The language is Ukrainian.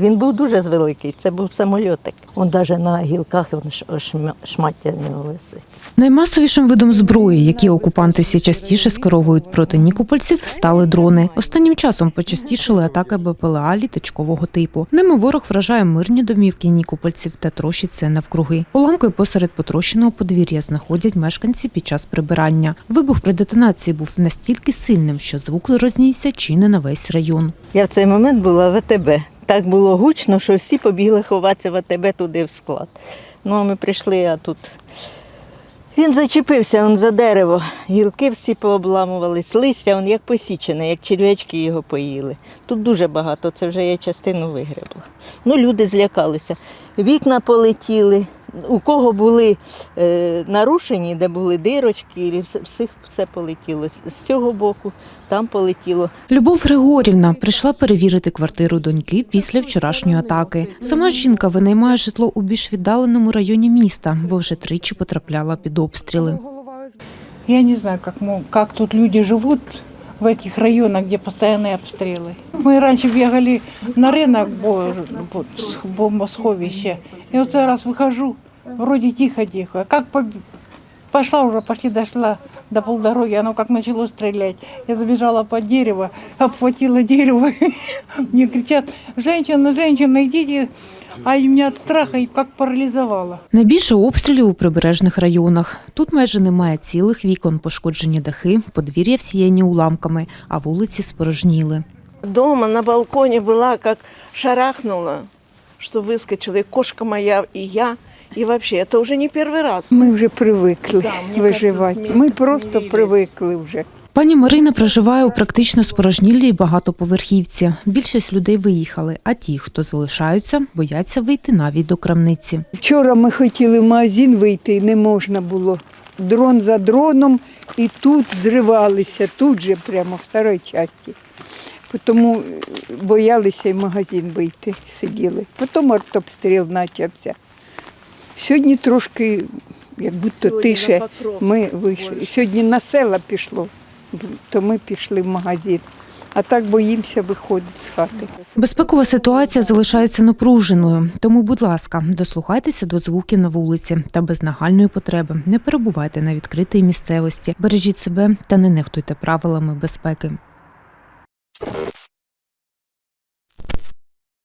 Він був дуже великий, це був самольотик. Он навіть на гілках він шмаття нього висить. Наймасовішим видом зброї, які окупанти все частіше скеровують проти нікопольців, стали дрони. Останнім часом почастішили атаки БПЛА літачкового типу. Ними ворог вражає мирні домівки нікопольців та трощить це навкруги. Уламки посеред потрощеного подвір'я знаходять мешканці під час прибирання. Вибух при детонації був настільки сильним, що звук рознісся чи не на весь район. Я в цей момент була в АТБ. Так було гучно, що всі побігли ховатися в АТБ туди в склад. Ну, а ми прийшли, а тут він зачепився он за дерево. Гілки всі пообламувались, листя, он як посічене, як черв'ячки його поїли. Тут дуже багато, це вже я частину вигребла. Ну, люди злякалися. Вікна полетіли У кого були е, нарушені, де були дирочки, і все, всіх все полетіло. З- З цього боку там полетіло. Любов Григорівна прийшла перевірити квартиру доньки після вчорашньої атаки. Сама жінка винаймає житло у більш віддаленому районі міста, бо вже тричі потрапляла під обстріли. Я не знаю, как, мо- как тут люди живут в этих районах, где постоянные обстрелы. Мы раньше бегали на рынок, бо, вот, с- бомбосховище. И вот зараз выхожу, вроде тихо-тихо. Как по- пошла уже, почти дошла до полдороги, оно как начало стрелять. Я забежала под дерево, обхватила дерево. Мне кричат, женщина, женщина, идите. А и меня от страха и как парализовало. Найбільше обстрілів у прибережних районах. Тут майже немає цілих вікон, пошкоджені дахи, подвір'я всіяні уламками, а вулиці спорожніли. Дома на балконе была, как шарахнула, что выскочила и кошка моя, и я. И вообще, это уже не первый раз. Ми вже привикли Да, мені виживати. кажеться, Ми смі- просто смирились. привикли вже. Пані Марина проживає у практично спорожнілій багатоповерхівці. Більшість людей виїхали, а ті, хто залишаються, бояться вийти навіть до крамниці. Вчора ми хотіли в магазин вийти, і не можна було. Дрон за дроном, і тут зривалися, тут же прямо в старій часті. Тому боялися і в магазин вийти, сиділи. Потім артобстріл почався. Сьогодні трошки, як будто тише, ми вийшли. Сьогодні на села пішло, то ми пішли в магазин. А так боїмося виходити з хати. Безпекова ситуація залишається напруженою, тому, будь ласка, дослухайтеся до звуків на вулиці та без нагальної потреби не перебувайте на відкритій місцевості, бережіть себе та не нехтуйте правилами безпеки.